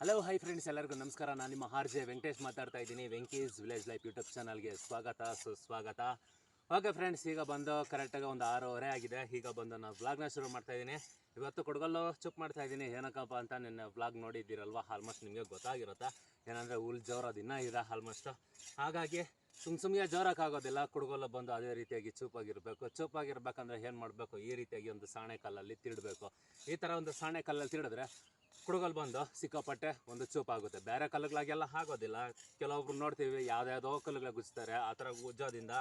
Hello hi friends ಎಲ್ಲರಿಗೂ ನಮಸ್ಕಾರ. ನಾನು ನಿಮ್ಮ ಆರ್ ಜೆ ವೆಂಕಟೇಶ್ ಮಾತಾಡ್ತಾ ಇದ್ದೀನಿ. ವೆಂಕೀಸ್ ವಿಲೇಜ್ ಲೈಫ್ ಯೂಟ್ಯೂಬ್ ಚಾನಲ್ಗೆ ಸ್ವಾಗತ, ಸುಸ್ವಾಗತ. ಓಕೆ ಫ್ರೆಂಡ್ಸ್ ಈಗ ಬಂದು ಕರೆಕ್ಟಾಗಿ ಒಂದು ಆರೂವರೆ ಆಗಿದೆ. ಈಗ ಬಂದು ನಾನು ವ್ಲಾಗ್ನ ಶುರು ಮಾಡ್ತಾ ಇದ್ದೀನಿ. ಇವತ್ತು ಕೊಡಗಲ್ಲು ಚುಕ್ ಮಾಡ್ತಾ ಇದ್ದೀನಿ. ಏನಕ್ಕಪ್ಪ ಅಂತ ನಿನ್ನೆ ವ್ಲಾಗ್ ನೋಡಿದ್ದೀರಲ್ವ? ಆಲ್ಮೋಸ್ಟ್ ನಿಮಗೆ ಗೊತ್ತಾಗಿರುತ್ತಾ. ಏನಂದರೆ ಹುಲ್ ಜೋರೋದು ಇನ್ನೂ ಇದೆ ಆಲ್ಮೋಸ್ಟು ಹಾಗಾಗಿ ಸುಮ್ ಸುಮ್ಮನೆ ಜೋರಕ್ಕಾಗೋದಿಲ್ಲ ಕುಡ್ಗೊಲ್ಲ ಬಂದು ಅದೇ ರೀತಿಯಾಗಿ ಚೂಪಾಗಿರಬೇಕು. ಚೂಪಾಗಿರ್ಬೇಕಂದ್ರೆ ಏನು ಮಾಡಬೇಕು? ಈ ರೀತಿಯಾಗಿ ಒಂದು ಸಾಣೆ ಕಲ್ಲಲ್ಲಿ ತಿಡಬೇಕು ಈ ಥರ ಒಂದು ಸಾಣೆ ಕಲ್ಲಲ್ಲಿ ತಿಡಿದ್ರೆ ಕುಡುಗಲ್ ಬಂದು ಸಿಕ್ಕಾಪಟ್ಟೆ ಒಂದು ಚೂಪಾಗುತ್ತೆ ಬೇರೆ ಕಲ್ಲುಗಳಾಗೆಲ್ಲ ಆಗೋದಿಲ್ಲ. ಕೆಲವೊಬ್ರು ನೋಡ್ತೀವಿ, ಯಾವ್ದ್ಯಾವುದೋ ಕಲ್ಲುಗಳ ಗುಜ್ತಾರೆ ಆ ಥರ ಉಜ್ಜೋದಿಂದ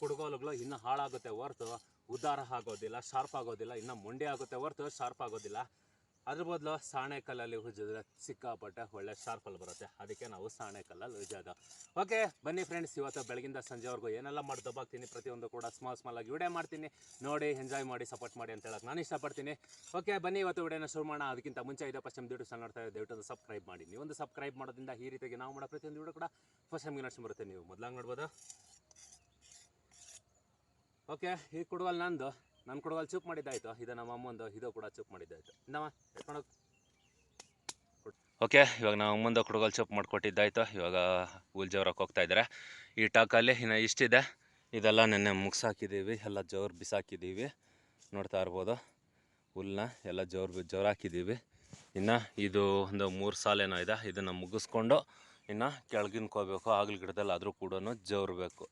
ಕುಡುಗೋಲುಗಳು ಇನ್ನೂ ಹಾಳಾಗುತ್ತೆ ಹೊರ್ತು, ಉದ್ದಾರ ಆಗೋದಿಲ್ಲ, ಶಾರ್ಪ್ ಆಗೋದಿಲ್ಲ, ಇನ್ನೂ ಮೊಂಡೆ ಆಗುತ್ತೆ ಹೊರ್ತು ಶಾರ್ಪ್ ಆಗೋದಿಲ್ಲ. ಅದ್ರ ಬದಲು ಸಾಣೆಕಲ್ಲಲ್ಲಿ ಉಜ್ಜಿದ್ರೆ ಸಿಕ್ಕಾಪಟ್ಟೆ ಒಳ್ಳೆ ಶಾರ್ಪಲ್ಲಿ ಬರುತ್ತೆ. ಅದಕ್ಕೆ ನಾವು ಸಾಣೆಕಲ್ಲಲ್ಲಿ ಉಜ್ಜೋದು ಓಕೆ ಬನ್ನಿ ಫ್ರೆಂಡ್ಸ್ ಇವತ್ತು ಬೆಳಗಿಂದ ಸಂಜೆವರೆಗೂ ಏನೆಲ್ಲ ಮಾಡಿ ದಬ್ಬಾಕ್ತೀನಿ ಪ್ರತಿಯೊಂದು ಕೂಡ ಸ್ಮಾಲ್ ಸ್ಮಾಲ್ ಆಗಿ ವಿಡಿಯೋ ಮಾಡ್ತೀನಿ. ನೋಡಿ ಎಂಜಾಯ್ ಮಾಡಿ ಸಪೋರ್ಟ್ ಮಾಡಿ ಅಂತ ಹೇಳಕ್ಕೆ ನಾನು ಇಷ್ಟಪಡ್ತೀನಿ. ಓಕೆ ಬನ್ನಿ ಇವತ್ತು ವಿಡಿಯೋನ ಶುರು ಮಾಡೋಣ. ಅದಕ್ಕಿಂತ ಮುಂಚೆ ಇದೆ ಪಶ್ಚಿಮ ದಯವಿಟ್ಟು ಸಣ್ಣ ನೋಡ್ತಾ ಇದ್ದೆ ದಯವಿಟ್ಟು ಸಬ್ಸ್ಕ್ರೈಬ್ ಮಾಡಿ. ನೀವು ಒಂದು ಸಬ್ಸ್ಕ್ರೈಬ್ ಮಾಡೋದ್ರಿಂದ ಈ ರೀತಿಯಾಗಿ ನಾವು ಮಾಡೋ ಪ್ರತಿಯೊಂದು ವಿಡಿಯೋ ಕೂಡ ಫಸ್ಟ್ ಟೈಮ್ ನಡ್ಸ್ಕೊಂಡ್ ಬರುತ್ತೆ. ನೀವು ಮೊದಲಾಗಿ ನೋಡ್ಬೋದು. ಓಕೆ ಈ ಕೊಡುವಲ್ಲಿ ನಂದು ನನ್ನ ಕೊಡಗಲ್ಲಿ ಚೂಪ್ ಮಾಡಿದ್ದಾಯ್ತು. ಇದು ನಮ್ಮ ಅಮ್ಮಂದು, ಇದು ಕೂಡ ಚೂಪ್ ಮಾಡಿದ್ದಾಯ್ತು. ನಮ್ಮ ಓಕೆ, ಇವಾಗ ನಾವು ಅಮ್ಮಂದು ಕುಡುಗಲ್ ಚೂಪ್ ಮಾಡಿಕೊಟ್ಟಿದ್ದಾಯ್ತು. ಇವಾಗ ಹುಲ್ ಜೋರಕ್ಕೆ ಹೋಗ್ತಾ ಇದ್ದಾರೆ ಈ ಟಾಕಲ್ಲಿ ಇನ್ನು ಇಷ್ಟಿದೆ. ಇದೆಲ್ಲ ನೆನ್ನೆ ಮುಗಿಸಾಕಿದ್ದೀವಿ ಎಲ್ಲ ಜೋರು ಬಿಸಾಕಿದ್ದೀವಿ ನೋಡ್ತಾ ಇರ್ಬೋದು. ಹುಲ್ಲನ್ನ ಎಲ್ಲ ಜೋರು ಜೋರು ಹಾಕಿದ್ದೀವಿ ಇನ್ನು ಇದು ಒಂದು ಮೂರು ಸಾಲೇನೋ ಇದೆ. ಇದನ್ನು ಮುಗಿಸ್ಕೊಂಡು ಇನ್ನು ಕೆಳಗಿನ್ಕೋಬೇಕು ಆಗ್ಲಿ ಗಿಡದಲ್ಲಿ ಆದರೂ ಕೂಡ ಜೋರ್ಬೇಕು.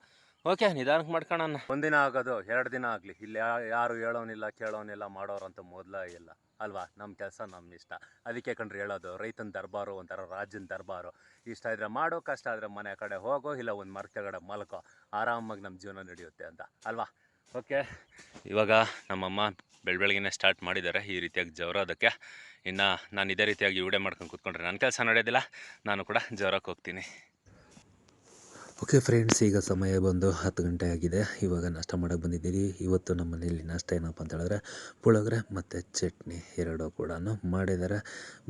ಓಕೆ ನಿಧಾನಕ್ಕೆ ಮಾಡ್ಕೊಳ್ಳೋಣ ಒಂದಿನ ಆಗೋದು, ಎರಡು ದಿನ ಆಗಲಿ. ಇಲ್ಲಿ ಯಾರು ಹೇಳೋನಿಲ್ಲ, ಕೇಳೋನಿಲ್ಲ, ಮಾಡೋರಂತ ಮೊದಲ ಇಲ್ಲ. ಅಲ್ವಾ? ನಮ್ಮ ಕೆಲಸ ನಮ್ಮ ಇಷ್ಟ. ಅದಕ್ಕೆ ಕಂಡ್ರೆ ಹೇಳೋದು, ರೈತನ ದರ್ಬಾರು, ಒಂಥರ ರಾಜ್ಯನ ದರ್ಬಾರು. ಇಷ್ಟ ಇದ್ರೆ ಮಾಡೋ, ಕಷ್ಟ ಆದರೆ ಮನೆ ಕಡೆ ಹೋಗೋ, ಇಲ್ಲ ಒಂದು ಮರ ಕೆಳಗಡೆ ಮಲ್ಕೋ. ಆರಾಮಾಗಿ ನಮ್ಮ ಜೀವನ ನಡೆಯುತ್ತೆ ಅಂತ. ಅಲ್ವಾ? ಓಕೆ. ಇವಾಗ ನಮ್ಮಮ್ಮ ಬೆಳ ಬೆಳಗ್ಗೆನೆ ಸ್ಟಾರ್ಟ್ ಮಾಡಿದ್ದಾರೆ ಈ ರೀತಿಯಾಗಿ ಜವರೋದಕ್ಕೆ ಇನ್ನು ನಾನು ಇದೇ ರೀತಿಯಾಗಿ ವಿಡಿಯೋ ಮಾಡ್ಕೊಂಡು ಕೂತ್ಕೊಂಡ್ರೆ ನನ್ನ ಕೆಲಸ ನಡೆಯೋದಿಲ್ಲ ನಾನು ಕೂಡ ಜವರಕ್ಕೆ ಹೋಗ್ತೀನಿ ಓಕೆ ಫ್ರೆಂಡ್ಸ್, ಈಗ ಸಮಯ ಬಂದು ಹತ್ತು ಗಂಟೆ ಆಗಿದೆ. ಇವಾಗ ನಾಷ್ಟ ಮಾಡೋಕ್ಕೆ ಬಂದಿದ್ದೀರಿ. ಇವತ್ತು ನಮ್ಮ ಮನೆಯಲ್ಲಿ ನಾಷ್ಟ ಏನಪ್ಪ ಅಂತ ಹೇಳಿದ್ರೆ, ಪುಳೋಗ್ರೆ ಮತ್ತು ಚಟ್ನಿ ಎರಡೂ ಕೂಡ ಮಾಡಿದ್ದಾರೆ.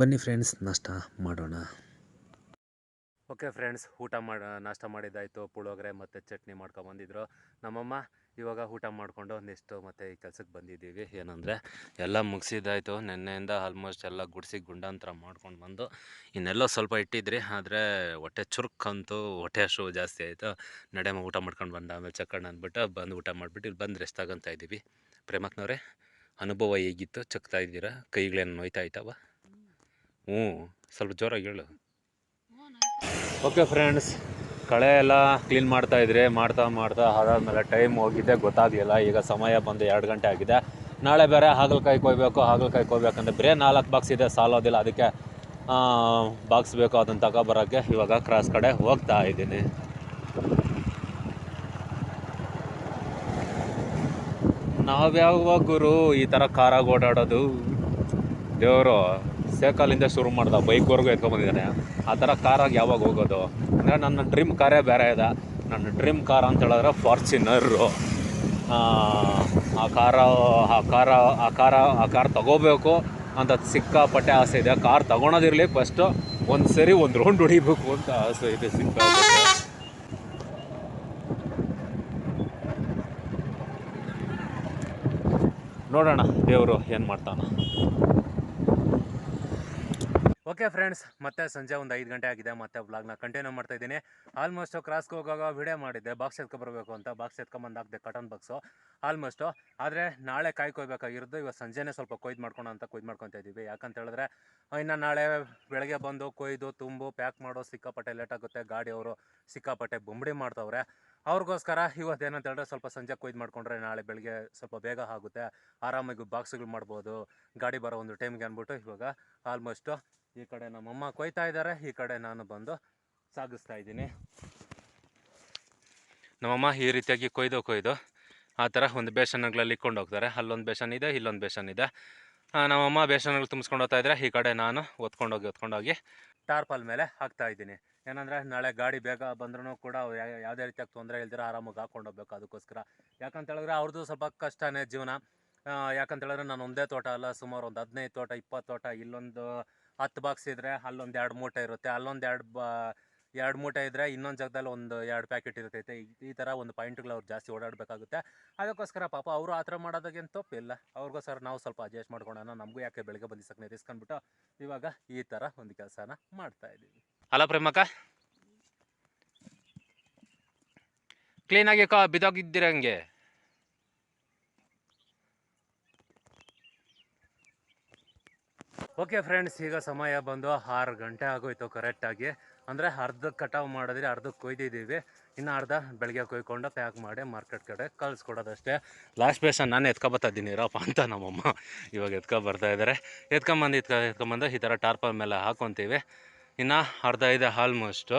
ಬನ್ನಿ ಫ್ರೆಂಡ್ಸ್, ನಾಷ್ಟ ಮಾಡೋಣ. ಓಕೆ ಫ್ರೆಂಡ್ಸ್, ಊಟ ಮಾಡಿ, ನಾಷ್ಟ ಮಾಡಿದ್ದಾಯಿತು. ಪುಳೋಗ್ರೆ ಮತ್ತು ಚಟ್ನಿ ಮಾಡ್ಕೊಂಬಂದಿದ್ರು ನಮ್ಮಮ್ಮ ಇವಾಗ ಊಟ ಮಾಡಿಕೊಂಡು ಒಂದಿಷ್ಟು ಮತ್ತು ಈ ಕೆಲ್ಸಕ್ಕೆ ಬಂದಿದ್ದೀವಿ. ಏನಂದರೆ ಎಲ್ಲ ಮುಗಿಸಿದ್ದಾಯಿತು. ನಿನ್ನೆಯಿಂದ ಆಲ್ಮೋಸ್ಟ್ ಎಲ್ಲ ಗುಡಿಸಿ ಗುಂಡಾಂತರ ಮಾಡ್ಕೊಂಡು ಬಂದು ಇನ್ನೆಲ್ಲೋ ಸ್ವಲ್ಪ ಇಟ್ಟಿದ್ರಿ. ಆದರೆ ಹೊಟ್ಟೆ ಚುರುಕಂತೂ ಹೊಟ್ಟೆ ಹಸು ಜಾಸ್ತಿ ಆಯಿತು. ನಡೆಮ ಊಟ ಮಾಡ್ಕೊಂಡು ಬಂದ ಆಮೇಲೆ ಚಕ್ಕಣ್ಣ ಅಂದ್ಬಿಟ್ಟು ಬಂದು ಊಟ ಮಾಡಿಬಿಟ್ಟು ಇಲ್ಲಿ ಬಂದು ರೆಸ್ಟ್ ಆಗಂತ ಇದ್ದೀವಿ. ಪ್ರೇಮಕ್ನವ್ರೆ ಅನುಭವ ಹೇಗಿತ್ತು? ಚಕ್ತಾ ಇದ್ದೀರಾ? ಕೈಗಳೇನು ನೋಯ್ತಾ ಆಯ್ತವ ಹ್ಞೂ ಸ್ವಲ್ಪ ಜೋರಾಗಿ ಹೇಳು. ಓಕೆ ಫ್ರೆಂಡ್ಸ್ ಕಳೆ ಎಲ್ಲ ಕ್ಲೀನ್ ಮಾಡ್ತಾ ಇದ್ರೆ, ಮಾಡ್ತಾ ಮಾಡ್ತಾ ಅದಾದಮೇಲೆ ಟೈಮ್ ಹೋಗಿದ್ದೆ ಗೊತ್ತಾಗಲಿಲ್ಲ. ಈಗ ಸಮಯ ಬಂದು ಎರಡು ಗಂಟೆ ಆಗಿದೆ. ನಾಳೆ ಬೇರೆ ಹಾಗಲಕಾಯಿ ಕೊಯ್ಬೇಕು ಹಾಗಲಕಾಯಿ ಕೊಯ್ಬೇಕಂದ್ರೆ ಬರೀ ನಾಲ್ಕು ಬಾಕ್ಸ್ ಇದೆ, ಸಾಲೋದಿಲ್ಲ. ಅದಕ್ಕೆ ಬಾಕ್ಸ್ ಬೇಕು ಅದನ್ನು ತಗೊಬರೋಕ್ಕೆ ಇವಾಗ ಕ್ರಾಸ್ ಕಡೆ ಹೋಗ್ತಾ ಇದ್ದೀನಿ. ನಾವ್ಯಾವ ಗುರು ಈ ಥರ ಕಾರಾಗಿ ಓಡಾಡೋದು? ದೇವರು. ಸೈಕಲಿಂದ ಶುರು ಮಾಡ್ದೆ ಬೈಕ್ವರೆಗೂ ಎತ್ಕೊಂಬಂದಿದ್ದಾನೆ ಆ ಥರ ಕಾರಾಗಿ ಯಾವಾಗ ಹೋಗೋದು? ಅಂದರೆ ನನ್ನ ಡ್ರೀಮ್ ಕಾರೇ ಬೇರೆ ಇದೆ. ನನ್ನ ಡ್ರೀಮ್ ಕಾರ್ ಅಂತ ಹೇಳಿದ್ರೆ ಫಾರ್ಚುನರು ಆ ಕಾರ ಆ ಕಾರ ಆ ಕಾರ ಆ ಕಾರ್ ತಗೋಬೇಕು ಅಂತ ಸಿಕ್ಕಾಪಟ್ಟೆ ಆಸೆ ಇದೆ. ಕಾರ್ ತಗೊಳೋದಿರಲಿ ಫಸ್ಟು ಒಂದು ಸರಿ ಒಂದು ರೌಂಡ್ ಹೊಡಿಬೇಕು ಅಂತ ಆಸೆ ಇದೆ ಸಿಕ್ಕಾಪಟ್ಟೆ ನೋಡೋಣ ದೇವರು ಏನು ಮಾಡ್ತಾನೆ. ಓಕೆ ಫ್ರೆಂಡ್ಸ್ ಮತ್ತೆ ಸಂಜೆ ಒಂದು ಐದು ಗಂಟೆ ಆಗಿದೆ. ಮತ್ತೆ ಬ್ಲಾಗ್ನ ಕಂಟಿನ್ಯೂ ಮಾಡ್ತಾ ಇದ್ದೀನಿ. ಆಲ್ಮೋಸ್ಟ್ ಕ್ರಾಸ್ಗೆ ಹೋಗುವಾಗ ವಿಡಿಯೋ ಮಾಡಿದ್ದೆ. ಬಾಕ್ಸ್ ಎತ್ಕೊಬರ್ಬೇಕು ಅಂತ. ಬಾಕ್ಸ್ ಎತ್ಕೊಂಬಂದು ಹಾಕಿದೆ ಕಟನ್ ಬಾಕ್ಸು ಆಲ್ಮೋಸ್ಟು ಆದರೆ ನಾಳೆ ಕಾಯಿ ಕೊಯ್ಬೇಕಾಗಿರೋದು. ಇವಾಗ ಸಂಜೆನೇ ಸ್ವಲ್ಪ ಕೊಯ್ದು ಮಾಡ್ಕೊಳೋ ಅಂತ ಕೊಯ್ದು ಮಾಡ್ಕೊತಾ ಇದ್ದೀವಿ. ಯಾಕಂತ ಹೇಳಿದ್ರೆ, ಇನ್ನು ನಾಳೆ ಬೆಳಗ್ಗೆ ಬಂದು ಕೊಯ್ದು, ತುಂಬು ಪ್ಯಾಕ್ ಮಾಡೋ ಸಿಕ್ಕಾಪಟ್ಟೆ ಲೇಟ್ ಆಗುತ್ತೆ. ಗಾಡಿಯವರು ಸಿಕ್ಕಾಪಟ್ಟೆ ಬೊಂಬಡಿ ಮಾಡ್ತವ್ರೆ. ಅವ್ರಿಗೋಸ್ಕರ ಇವತ್ತು ಏನಂತ ಹೇಳಿದ್ರೆ ಸ್ವಲ್ಪ ಸಂಜೆ ಕೊಯ್ದು ಮಾಡ್ಕೊಂಡ್ರೆ ನಾಳೆ ಬೆಳಗ್ಗೆ ಸ್ವಲ್ಪ ಬೇಗ ಆಗುತ್ತೆ. ಆರಾಮಾಗಿ ಬಾಕ್ಸ್ಗಳು ಮಾಡ್ಬೋದು. ಗಾಡಿ ಬರೋ ಒಂದು ಟೈಮ್ಗೆ ಅಂದ್ಬಿಟ್ಟು ಇವಾಗ ಆಲ್ಮೋಸ್ಟು ಈ ಕಡೆ ನಮ್ಮಮ್ಮ ಕೊಯ್ತಾ ಇದ್ದಾರೆ, ಈ ಕಡೆ ನಾನು ಬಂದು ಸಾಗಿಸ್ತಾ ಇದ್ದೀನಿ. ನಮ್ಮಮ್ಮ ಈ ರೀತಿಯಾಗಿ ಕೊಯ್ದು ಕೊಯ್ದು ಆ ಥರ ಒಂದು ಬೇಸನ್ಗಳಲ್ಲಿ ಇಕ್ಕೊಂಡು ಹೋಗ್ತಾರೆ. ಅಲ್ಲೊಂದು ಬೇಸನ್ ಇದೆ, ಇಲ್ಲೊಂದು ಬೇಸನ್ ಇದೆ. ನಮ್ಮಮ್ಮ ಬೇಸನ್ಗಳು ತುಂಬಿಸ್ಕೊಂಡು ಹೋಗ್ತಾ ಇದ್ರೆ ಈ ಕಡೆ ನಾನು ಒತ್ಕೊಂಡೋಗಿ ಒತ್ಕೊಂಡೋಗಿ ಟಾರ್ಪಲ್ ಮೇಲೆ ಹಾಕ್ತಾ ಇದ್ದೀನಿ. ಏನಂದರೆ, ನಾಳೆ ಗಾಡಿ ಬೇಗ ಬಂದ್ರೂ ಕೂಡ ಯಾವುದೇ ರೀತಿಯಾಗಿ ತೊಂದರೆ ಇಲ್ದಿರ ಆರಾಮಾಗಿ ಹಾಕ್ಕೊಂಡು ಹೋಗ್ಬೇಕು ಅದಕ್ಕೋಸ್ಕರ. ಯಾಕಂತ ಹೇಳಿದ್ರೆ, ಅವ್ರದ್ದು ಸ್ವಲ್ಪ ಕಷ್ಟನೇ ಜೀವನ. ಯಾಕಂತ ಹೇಳಿದ್ರೆ, ನಾನು ಒಂದೇ ತೋಟ ಅಲ್ಲ, ಸುಮಾರು ಒಂದು ಹದಿನೈದು ತೋಟ, ಇಪ್ಪತ್ತು ತೋಟ, ಇಲ್ಲೊಂದು ಹತ್ತು ಬಾಕ್ಸ್ ಇದ್ದರೆ ಅಲ್ಲೊಂದು ಎರಡು ಮೂಟೆ ಇರುತ್ತೆ. ಅಲ್ಲೊಂದು ಎರಡು ಬಾ, ಎರಡು ಮೂಟೆ ಇದ್ದರೆ ಇನ್ನೊಂದು ಜಾಗದಲ್ಲಿ ಒಂದು ಎರಡು ಪ್ಯಾಕೆಟ್ ಇರ್ತೈತೆ. ಈ- ಥರ ಒಂದು ಪಾಯಿಂಟ್ಗಳು ಅವ್ರು ಜಾಸ್ತಿ ಓಡಾಡಬೇಕಾಗುತ್ತೆ. ಅದಕ್ಕೋಸ್ಕರ ಪಾಪ ಅವರು ಆ ಥರ ಮಾಡೋದಾಗೇನು ತಪ್ಪಿಲ್ಲ ಅವ್ರಿಗೋಸ್ಕರ ನಾವು ಸ್ವಲ್ಪ ಅಡ್ಜಸ್ಟ್ ಮಾಡ್ಕೊಳ್ಳೋಣ ನಮಗೂ ಯಾಕೆ ಬೆಳಗ್ಗೆ ಬಂದು ಸಕ್ಕನೆ ರಿಸ್ಕ್ ಅಂದ್ಬಿಟ್ಟು ಇವಾಗ ಈ ಥರ ಒಂದು ಕೆಲಸನ ಮಾಡ್ತಾ ಇದ್ದೀವಿ. ಅಲ್ಲ ಪ್ರೇಮಕ್ಕ. ಕ್ಲೀನಾಗಿ ಕ ಬಿದ್ದೋಗಿದ್ದಿರಂಗೆ ಓಕೆ ಫ್ರೆಂಡ್ಸ್ ಈಗ ಸಮಯ ಬಂದು ಆರು ಗಂಟೆ ಆಗೋಯ್ತು ಕರೆಕ್ಟಾಗಿ ಅಂದರೆ ಅರ್ಧಕ್ಕೆ ಕಟಾವು ಮಾಡಿದ್ರೆ ಅರ್ಧಕ್ಕೆ ಕೊಯ್ದಿದ್ದೀವಿ. ಇನ್ನು ಅರ್ಧ ಬೆಳಗ್ಗೆ ಕೊಯ್ಕೊಂಡು ಪ್ಯಾಕ್ ಮಾಡಿ ಮಾರ್ಕೆಟ್ ಕಡೆ ಕಳಿಸ್ಕೊಡೋದಷ್ಟೇ. ಲಾಸ್ಟ್ ಬೇಸನ್ ನಾನು ಎತ್ಕೊಬತ್ತಾ ಇದ್ದೀನಿ, ಇರಪ್ಪ ಅಂತ ನಮ್ಮಮ್ಮ ಇವಾಗ ಎತ್ಕೊ ಬರ್ತಾ ಇದ್ದಾರೆ. ಎತ್ಕೊಂಬಂದು, ಎತ್ಕೊ, ಎತ್ಕೊಂಬಂದು ಈ ಥರ ಟಾರ್ಪಲ್ ಮೇಲೆ ಹಾಕ್ಕೊತೀವಿ ಇನ್ನು ಅರ್ಧ ಇದೆ ಆಲ್ಮೋಸ್ಟು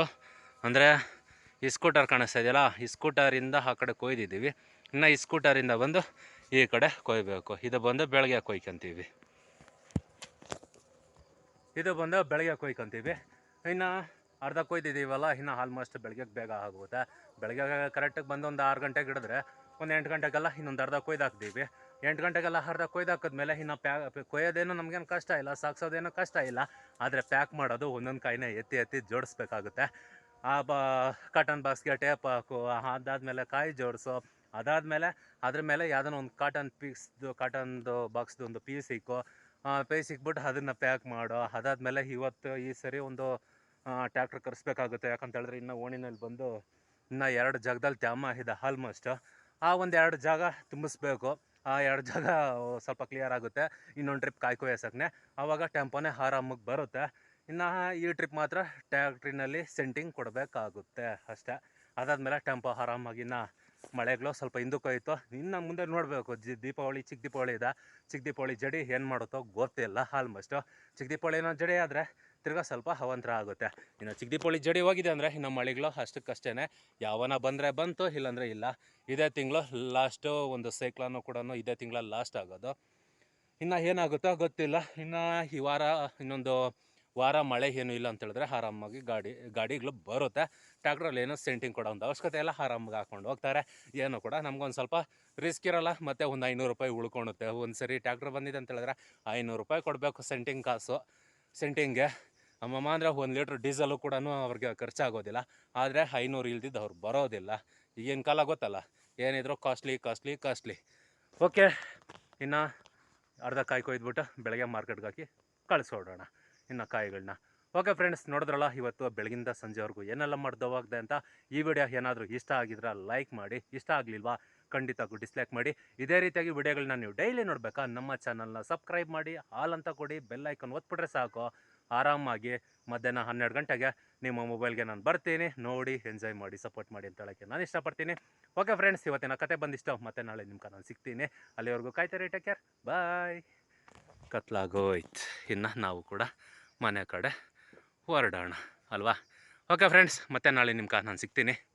ಅಂದರೆ ಈ ಸ್ಕೂಟರ್ ಕಾಣಿಸ್ತಾ ಇದೆಯಲ್ಲ, ಈ ಸ್ಕೂಟರಿಂದ ಆ ಕಡೆ ಕೊಯ್ದಿದ್ದೀವಿ. ಇನ್ನು ಈ ಸ್ಕೂಟರಿಂದ ಬಂದು ಈ ಕಡೆ ಕೊಯ್ಬೇಕು. ಇದು ಬಂದು ಬೆಳಗ್ಗೆ ಕೊಯ್ಕೊಂತೀವಿ. ಇದು ಬಂದು ಬೆಳಗ್ಗೆ ಕೊಯ್ಕೊಂತೀವಿ ಇನ್ನು ಅರ್ಧ ಕೊಯ್ದಿದ್ದೀವಲ್ಲ ಇನ್ನು ಆಲ್ಮೋಸ್ಟ್ ಬೆಳಗ್ಗೆಗೆ ಬೇಗ ಆಗುತ್ತೆ ಬೆಳಗ್ಗೆ ಕರೆಕ್ಟಾಗಿ ಬಂದು ಒಂದು ಆರು ಗಂಟೆಗೆ ಹಿಡಿದ್ರೆ ಒಂದು ಎಂಟು ಗಂಟೆಗೆಲ್ಲ ಇನ್ನೊಂದು ಅರ್ಧ ಕೊಯ್ದು ಹಾಕ್ತೀವಿ ಎಂಟು ಗಂಟೆಗೆಲ್ಲ ಅರ್ಧ ಕೊಯ್ದು ಹಾಕಿದ್ಮೇಲೆ ಇನ್ನು ಪ್ಯಾ ಕೊಯ್ಯೋದೇನು ನಮಗೇನು ಕಷ್ಟ ಇಲ್ಲ, ಸಾಕ್ಸೋದೇನು ಕಷ್ಟ ಇಲ್ಲ. ಆದರೆ ಪ್ಯಾಕ್ ಮಾಡೋದು ಒಂದೊಂದು ಕಾಯಿನ ಎತ್ತಿ ಎತ್ತಿ ಜೋಡಿಸ್ಬೇಕಾಗುತ್ತೆ. ಆ ಬಾ ಕಾಟನ್ ಬಾಕ್ಸ್ಗೆ ಟೇಪ್ ಹಾಕು, ಅದಾದಮೇಲೆ ಕಾಯಿ ಜೋಡಿಸು. ಅದಾದಮೇಲೆ ಅದ್ರ ಮೇಲೆ ಯಾವುದೋ ಒಂದು ಕಾಟನ್ ಪೀಸ್ದು ಕಾಟನ್ದು ಬಾಕ್ಸ್ದು ಒಂದು ಪೀಸ್ ಇಕ್ಕೋ. ಪೀಸ್ ಸಿಕ್ಬಿಟ್ಟು ಅದನ್ನು ಪ್ಯಾಕ್ ಮಾಡೋ. ಅದಾದಮೇಲೆ ಇವತ್ತು ಈ ಸರಿ ಒಂದು ಟ್ಯಾಕ್ಟ್ರ್ ಕರೆಸ್ಬೇಕಾಗುತ್ತೆ. ಯಾಕಂತ ಹೇಳಿದ್ರೆ ಇನ್ನು ಓಣಿನಲ್ಲಿ ಬಂದು ಇನ್ನು ಎರಡು ಜಾಗದಲ್ಲಿ ತ್ಯಾಮ ಇದೆ ಆಲ್ಮೋಸ್ಟ್ ಆ ಒಂದು ಎರಡು ಜಾಗ ತುಂಬಿಸ್ಬೇಕು. ಆ ಎರಡು ಜಾಗ ಸ್ವಲ್ಪ ಕ್ಲಿಯರ್ ಆಗುತ್ತೆ. ಇನ್ನೊಂದು ಟ್ರಿಪ್ ಕಾಯ್ಕೋ ಎಸಕ್ನೆ ಆವಾಗ ಟೆಂಪೋನೇ ಆರಾಮಾಗಿ ಬರುತ್ತೆ. ಇನ್ನು ಈ ಟ್ರಿಪ್ ಮಾತ್ರ ಟ್ಯಾಕ್ಟ್ರಿನಲ್ಲಿ ಸೆಂಟಿಂಗ್ ಕೊಡಬೇಕಾಗುತ್ತೆ ಅಷ್ಟೇ. ಅದಾದಮೇಲೆ ಟೆಂಪೋ ಆರಾಮಾಗಿ ಇನ್ನು ಮಳೆಗಳು ಸ್ವಲ್ಪ ಹಿಂದಕ್ಕೆ ಹೋಯ್ತು ಇನ್ನು ಮುಂದೆ ನೋಡಬೇಕು. ಜಿ ದೀಪಾವಳಿ ಚಿಕ್ಕ ದೀಪಾವಳಿ ಇದೆ. ಚಿಕ್ಕ ದೀಪಾವಳಿ ಜಡಿ ಏನು ಮಾಡುತ್ತೋ ಗೊತ್ತಿಲ್ಲ ಆಲ್ಮೋಸ್ಟು ಚಿಕ್ಕ ದೀಪಾವಳಿ ಏನೋ ಜಡಿ ಆದರೆ ತಿರ್ಗಾ ಸ್ವಲ್ಪ ಅವಂತರ ಆಗುತ್ತೆ. ಇನ್ನು ಚಿಕ್ಕ ದೀಪಾವಳಿ ಜಡಿ ಹೋಗಿದೆ ಅಂದರೆ ಇನ್ನು ಮಳೆಗಳು ಅಷ್ಟಕ್ಕಷ್ಟೇ ಯಾವನ ಬಂದರೆ ಬಂತು, ಇಲ್ಲಾಂದರೆ ಇಲ್ಲ. ಇದೇ ತಿಂಗಳು ಲಾಸ್ಟು ಒಂದು ಸೈಕ್ಲನ್ನು ಕೂಡ ಇದೇ ತಿಂಗಳ ಲಾಸ್ಟ್ ಆಗೋದು. ಇನ್ನು ಏನಾಗುತ್ತೋ ಗೊತ್ತಿಲ್ಲ. ಇನ್ನು ಈ ವಾರ ಇನ್ನೊಂದು ವಾರ ಮಳೆ ಏನು ಇಲ್ಲ ಅಂತ ಹೇಳಿದ್ರೆ ಆರಾಮಾಗಿ ಗಾಡಿ, ಗಾಡಿಗಳು ಬರುತ್ತೆ. ಟ್ಯಾಕ್ಟ್ರಲ್ಲಿ ಏನೋ ಸೆಂಟಿಂಗ್ ಕೊಡೋ ಒಂದು ಅವಶ್ಯಕತೆ ಎಲ್ಲ ಆರಾಮಾಗಿ ಹಾಕೊಂಡು ಹೋಗ್ತಾರೆ. ಏನು ಕೂಡ ನಮ್ಗೊಂದು ಸ್ವಲ್ಪ ರಿಸ್ಕ್ ಇರೋಲ್ಲ, ಮತ್ತು ಒಂದು ಐನೂರು ರೂಪಾಯಿ ಉಳ್ಕೊಳುತ್ತೆ ಒಂದು ಸರಿ ಟ್ಯಾಕ್ಟ್ರ್ ಬಂದಿದೆ ಅಂತ ಹೇಳಿದ್ರೆ ಐನೂರು ರೂಪಾಯಿ ಕೊಡಬೇಕು ಸೆಂಟಿಂಗ್ ಕಾಸು. ಸೆಂಟಿಂಗ್ಗೆ ಅಮ್ಮಮ್ಮ ಅಂದರೆ ಒಂದು ಲೀಟ್ರ್ ಡೀಸೆಲು ಕೂಡ ಅವ್ರಿಗೆ ಖರ್ಚಾಗೋದಿಲ್ಲ. ಆದರೆ ಐನೂರು ಇಲ್ದಿದ್ದು ಅವ್ರು ಬರೋದಿಲ್ಲ. ಈಗಿನ ಕಾಲ ಗೊತ್ತಲ್ಲ, ಏನಿದ್ರು ಕಾಸ್ಟ್ಲಿ ಕಾಸ್ಟ್ಲಿ ಕಾಸ್ಟ್ಲಿ. ಓಕೆ, ಇನ್ನು ಅರ್ಧ ಕಾಯಿ ಕೊಯ್ದ್ಬಿಟ್ಟು ಬೆಳಗ್ಗೆ ಮಾರ್ಕೆಟ್ಗೆ ಹಾಕಿ ಕಳಿಸೋಡೋಣ. ಇನ್ನು ಕಾಯಿಗಳನ್ನ ಓಕೆ ಫ್ರೆಂಡ್ಸ್ ನೋಡಿದ್ರಲ್ಲ, ಇವತ್ತು ಬೆಳಗಿಂದ ಸಂಜೆವರೆಗೂ ಏನೆಲ್ಲ ಮಾಡ್ದವಾಗಿದೆ ಅಂತ ಈ ವಿಡಿಯೋ ಏನಾದರೂ ಇಷ್ಟ ಆಗಿದ್ರೆ ಲೈಕ್ ಮಾಡಿ, ಇಷ್ಟ ಆಗಲಿಲ್ವಾ ಖಂಡಿತ ಡಿಸ್ಲೈಕ್ ಮಾಡಿ. ಇದೇ ರೀತಿಯಾಗಿ ವಿಡಿಯೋಗಳನ್ನ ನೀವು ಡೈಲಿ ನೋಡಬೇಕಾ, ನಮ್ಮ ಚಾನಲ್ನ ಸಬ್ಸ್ಕ್ರೈಬ್ ಮಾಡಿ ಆಲ್ ಅಂತ ಕೊಡಿ ಐಕನ್ ಒತ್ಬಿಟ್ರೆ ಸಾಕು. ಆರಾಮಾಗಿ ಮಧ್ಯಾಹ್ನ ಹನ್ನೆರಡು ಗಂಟೆಗೆ ನಿಮ್ಮ ಮೊಬೈಲ್ಗೆ ನಾನು ಬರ್ತೀನಿ, ನೋಡಿ ಎಂಜಾಯ್ ಮಾಡಿ ಸಪೋರ್ಟ್ ಮಾಡಿ ಅಂತ ಹೇಳೋಕ್ಕೆ ನಾನು ಇಷ್ಟಪಡ್ತೀನಿ. ಓಕೆ ಫ್ರೆಂಡ್ಸ್ ಇವತ್ತಿನ ಕತೆ ಬಂದಿಷ್ಟು, ಮತ್ತೆ ನಾಳೆ ನಿಮ್ಗೆ ನಾನು ಸಿಗ್ತೀನಿ. ಅಲ್ಲಿವರೆಗೂ ಕಾಯ್ತಾರೆ ಟೇಕ್ ಕೇರ್ ಬಾಯ್ ಕತ್ಲಾಗೋಯ್ತು. ಇನ್ನು ನಾವು ಕೂಡ ಮನೆ ಕಡೆ ಹೊರಡೋಣ ಅಲ್ವಾ? ಓಕೆ ಫ್ರೆಂಡ್ಸ್ ಮತ್ತೆ ನಾಳೆ ನಿಮ್ಗೆ ನಾನು ಸಿಗ್ತೀನಿ.